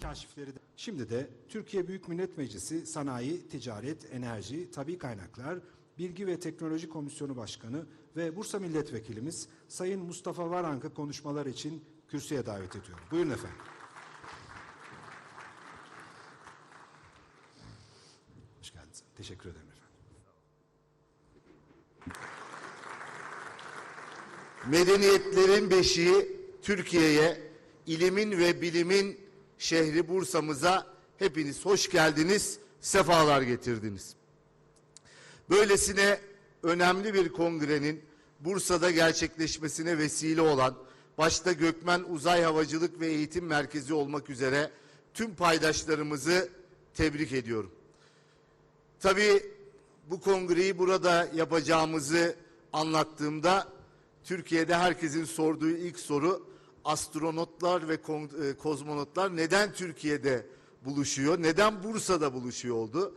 Kaşifleri. Şimdi de Türkiye Büyük Millet Meclisi Sanayi, Ticaret, Enerji, Tabi Kaynaklar, Bilgi ve Teknoloji Komisyonu Başkanı ve Bursa Milletvekilimiz Sayın Mustafa Varank'ı konuşmalar için kürsüye davet ediyorum. Buyurun efendim. Hoş geldiniz. Teşekkür ederim efendim. Medeniyetlerin beşiği Türkiye'ye, ilimin ve bilimin şehri Bursa'mıza hepiniz hoş geldiniz, sefalar getirdiniz. Böylesine önemli bir kongrenin Bursa'da gerçekleşmesine vesile olan, başta Gökmen Uzay Havacılık ve Eğitim Merkezi olmak üzere tüm paydaşlarımızı tebrik ediyorum. Tabii bu kongreyi burada yapacağımızı anlattığımda Türkiye'de herkesin sorduğu ilk soru astronotlar ve e, kozmonotlar neden Türkiye'de buluşuyor? Neden Bursa'da buluşuyor oldu?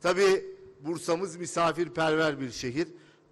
Tabii Bursa'mız misafirperver bir şehir.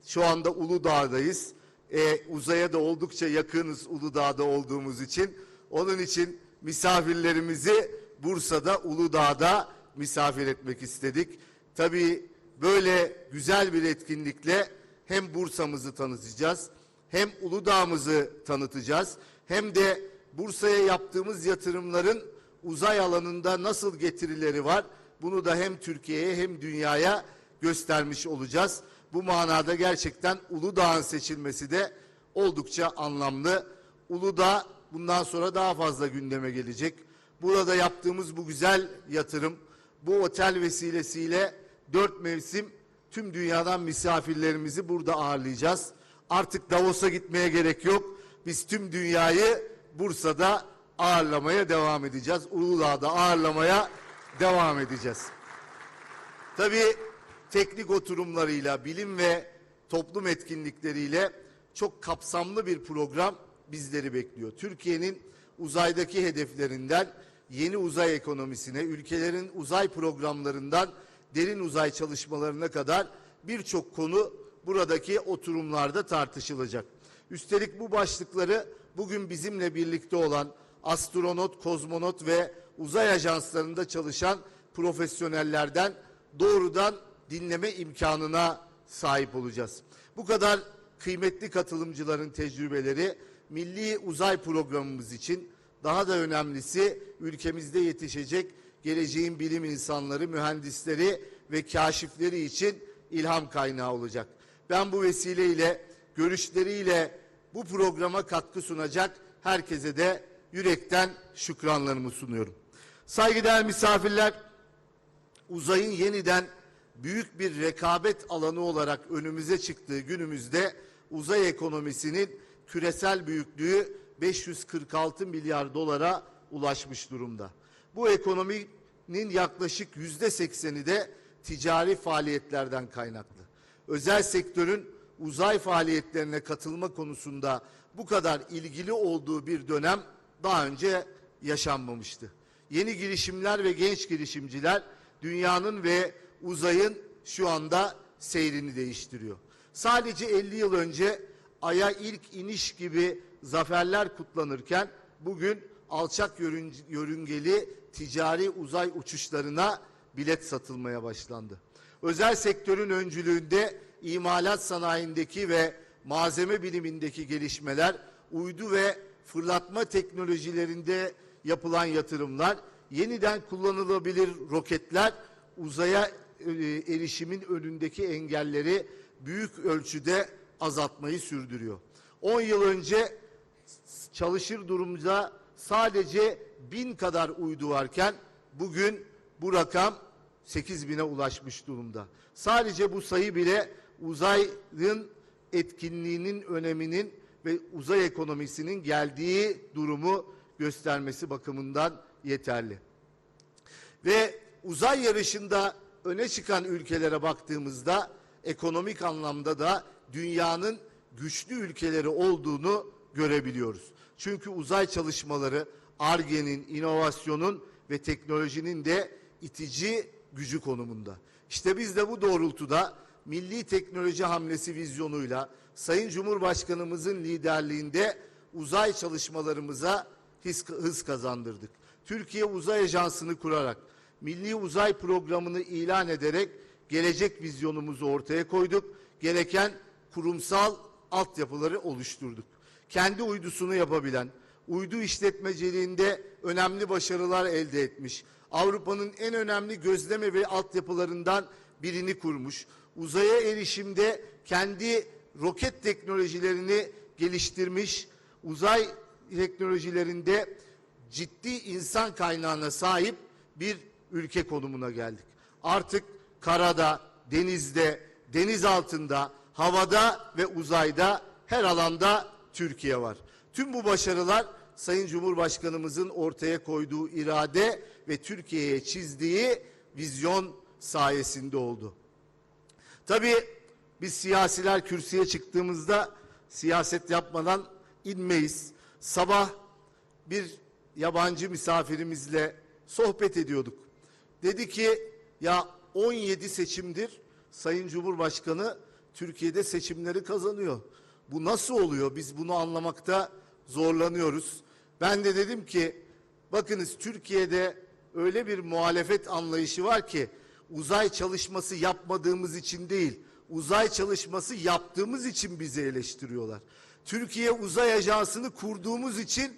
Şu anda Uludağ'dayız. E, uzaya da oldukça yakınız Uludağ'da olduğumuz için. Onun için misafirlerimizi Bursa'da, Uludağ'da misafir etmek istedik. Tabii böyle güzel bir etkinlikle hem Bursa'mızı tanıtacağız, hem Uludağ'ımızı tanıtacağız, hem de Bursa'ya yaptığımız yatırımların uzay alanında nasıl getirileri var, bunu da hem Türkiye'ye hem dünyaya göstermiş olacağız. Bu manada gerçekten Uludağ'ın seçilmesi de oldukça anlamlı. Uludağ bundan sonra daha fazla gündeme gelecek. Burada yaptığımız bu güzel yatırım, bu otel vesilesiyle dört mevsim tüm dünyadan misafirlerimizi burada ağırlayacağız. Artık Davos'a gitmeye gerek yok. Biz tüm dünyayı Bursa'da ağırlamaya devam edeceğiz. Uludağ'da ağırlamaya devam edeceğiz. Tabii teknik oturumlarıyla, bilim ve toplum etkinlikleriyle çok kapsamlı bir program bizleri bekliyor. Türkiye'nin uzaydaki hedeflerinden yeni uzay ekonomisine, ülkelerin uzay programlarından derin uzay çalışmalarına kadar birçok konu buradaki oturumlarda tartışılacak. Üstelik bu başlıkları bugün bizimle birlikte olan astronot, kozmonot ve uzay ajanslarında çalışan profesyonellerden doğrudan dinleme imkanına sahip olacağız. Bu kadar kıymetli katılımcıların tecrübeleri milli uzay programımız için daha da önemlisi ülkemizde yetişecek geleceğin bilim insanları, mühendisleri ve kaşifleri için ilham kaynağı olacak. Ben bu vesileyle görüşleriyle bu programa katkı sunacak herkese de yürekten şükranlarımı sunuyorum. Saygıdeğer misafirler, uzayın yeniden büyük bir rekabet alanı olarak önümüze çıktığı günümüzde uzay ekonomisinin küresel büyüklüğü 546 milyar dolara ulaşmış durumda. Bu ekonominin yaklaşık yüzde sekseni de ticari faaliyetlerden kaynaklı. Özel sektörün uzay faaliyetlerine katılma konusunda bu kadar ilgili olduğu bir dönem daha önce yaşanmamıştı. Yeni girişimler ve genç girişimciler dünyanın ve uzayın şu anda seyrini değiştiriyor. Sadece 50 yıl önce Ay'a ilk iniş gibi zaferler kutlanırken bugün alçak yörün- yörüngeli ticari uzay uçuşlarına bilet satılmaya başlandı. Özel sektörün öncülüğünde imalat sanayindeki ve malzeme bilimindeki gelişmeler, uydu ve fırlatma teknolojilerinde yapılan yatırımlar, yeniden kullanılabilir roketler uzaya e, erişimin önündeki engelleri büyük ölçüde azaltmayı sürdürüyor. 10 yıl önce çalışır durumda sadece bin kadar uydu varken bugün bu rakam 8 bine ulaşmış durumda. Sadece bu sayı bile uzayın etkinliğinin öneminin ve uzay ekonomisinin geldiği durumu göstermesi bakımından yeterli. Ve uzay yarışında öne çıkan ülkelere baktığımızda ekonomik anlamda da dünyanın güçlü ülkeleri olduğunu görebiliyoruz. Çünkü uzay çalışmaları ARGE'nin, inovasyonun ve teknolojinin de itici gücü konumunda. İşte biz de bu doğrultuda milli teknoloji hamlesi vizyonuyla Sayın Cumhurbaşkanımızın liderliğinde uzay çalışmalarımıza hız, kazandırdık. Türkiye Uzay Ajansı'nı kurarak, Milli Uzay Programı'nı ilan ederek gelecek vizyonumuzu ortaya koyduk. Gereken kurumsal altyapıları oluşturduk. Kendi uydusunu yapabilen, uydu işletmeciliğinde önemli başarılar elde etmiş, Avrupa'nın en önemli gözleme ve altyapılarından birini kurmuş, uzaya erişimde kendi roket teknolojilerini geliştirmiş, uzay teknolojilerinde ciddi insan kaynağına sahip bir ülke konumuna geldik. Artık karada, denizde, deniz altında, havada ve uzayda her alanda Türkiye var. Tüm bu başarılar Sayın Cumhurbaşkanımızın ortaya koyduğu irade ve Türkiye'ye çizdiği vizyon sayesinde oldu. Tabii biz siyasiler kürsüye çıktığımızda siyaset yapmadan inmeyiz. Sabah bir yabancı misafirimizle sohbet ediyorduk. Dedi ki ya 17 seçimdir Sayın Cumhurbaşkanı Türkiye'de seçimleri kazanıyor. Bu nasıl oluyor? Biz bunu anlamakta zorlanıyoruz. Ben de dedim ki bakınız Türkiye'de öyle bir muhalefet anlayışı var ki uzay çalışması yapmadığımız için değil, uzay çalışması yaptığımız için bizi eleştiriyorlar. Türkiye Uzay Ajansı'nı kurduğumuz için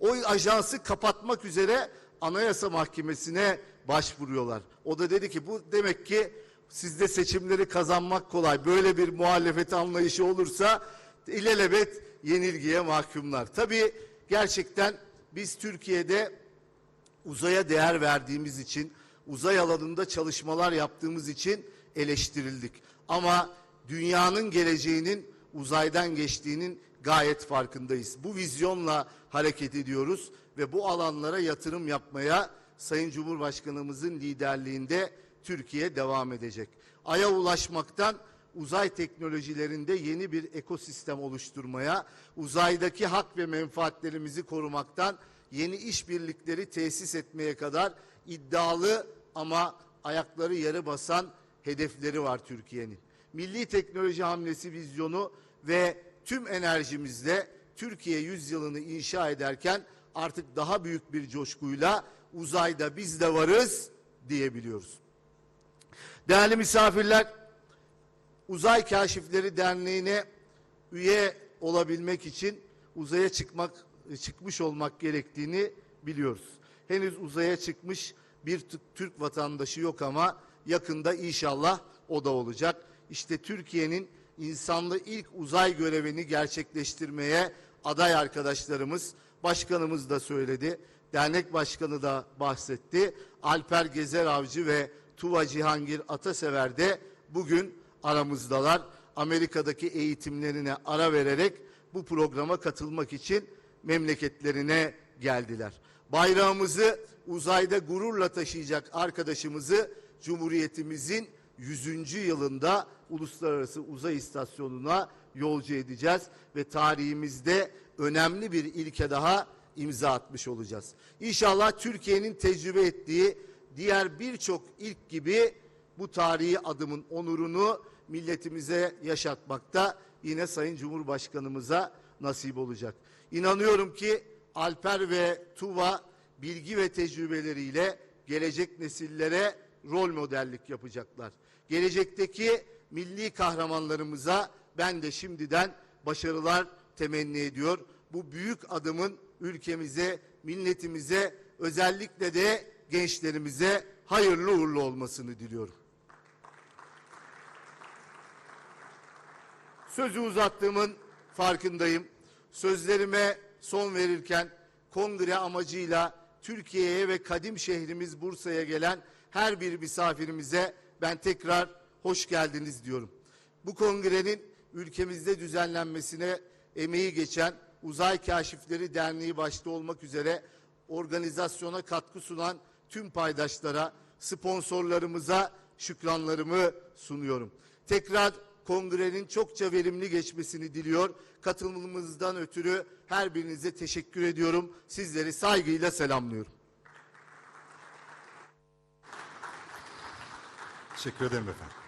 o ajansı kapatmak üzere Anayasa Mahkemesi'ne başvuruyorlar. O da dedi ki bu demek ki sizde seçimleri kazanmak kolay. Böyle bir muhalefet anlayışı olursa ilelebet yenilgiye mahkumlar. Tabii gerçekten biz Türkiye'de uzaya değer verdiğimiz için, uzay alanında çalışmalar yaptığımız için eleştirildik. Ama dünyanın geleceğinin uzaydan geçtiğinin gayet farkındayız. Bu vizyonla hareket ediyoruz ve bu alanlara yatırım yapmaya Sayın Cumhurbaşkanımızın liderliğinde Türkiye devam edecek. Ay'a ulaşmaktan uzay teknolojilerinde yeni bir ekosistem oluşturmaya, uzaydaki hak ve menfaatlerimizi korumaktan yeni işbirlikleri tesis etmeye kadar iddialı ama ayakları yere basan hedefleri var Türkiye'nin. Milli teknoloji hamlesi vizyonu ve tüm enerjimizle Türkiye yüzyılını inşa ederken artık daha büyük bir coşkuyla uzayda biz de varız diyebiliyoruz. Değerli misafirler, Uzay Kaşifleri Derneği'ne üye olabilmek için uzaya çıkmak çıkmış olmak gerektiğini biliyoruz. Henüz uzaya çıkmış bir Türk vatandaşı yok ama yakında inşallah o da olacak. İşte Türkiye'nin insanlı ilk uzay görevini gerçekleştirmeye aday arkadaşlarımız, başkanımız da söyledi, dernek başkanı da bahsetti. Alper Gezer Avcı ve Tuva Cihangir Atasever de bugün aramızdalar. Amerika'daki eğitimlerine ara vererek bu programa katılmak için memleketlerine geldiler. Bayrağımızı uzayda gururla taşıyacak arkadaşımızı Cumhuriyetimizin 100. yılında Uluslararası Uzay İstasyonu'na yolcu edeceğiz ve tarihimizde önemli bir ilke daha imza atmış olacağız. İnşallah Türkiye'nin tecrübe ettiği diğer birçok ilk gibi bu tarihi adımın onurunu milletimize yaşatmakta yine Sayın Cumhurbaşkanımıza nasip olacak. İnanıyorum ki Alper ve Tuva bilgi ve tecrübeleriyle gelecek nesillere rol modellik yapacaklar. Gelecekteki milli kahramanlarımıza ben de şimdiden başarılar temenni ediyor. Bu büyük adımın ülkemize, milletimize, özellikle de gençlerimize hayırlı uğurlu olmasını diliyorum. Sözü uzattığımın farkındayım. Sözlerime son verirken kongre amacıyla Türkiye'ye ve kadim şehrimiz Bursa'ya gelen her bir misafirimize ben tekrar hoş geldiniz diyorum. Bu kongrenin ülkemizde düzenlenmesine emeği geçen Uzay Kaşifleri Derneği başta olmak üzere organizasyona katkı sunan tüm paydaşlara, sponsorlarımıza şükranlarımı sunuyorum. Tekrar kongrenin çokça verimli geçmesini diliyor. Katılımınızdan ötürü her birinize teşekkür ediyorum. Sizleri saygıyla selamlıyorum. Teşekkür ederim efendim.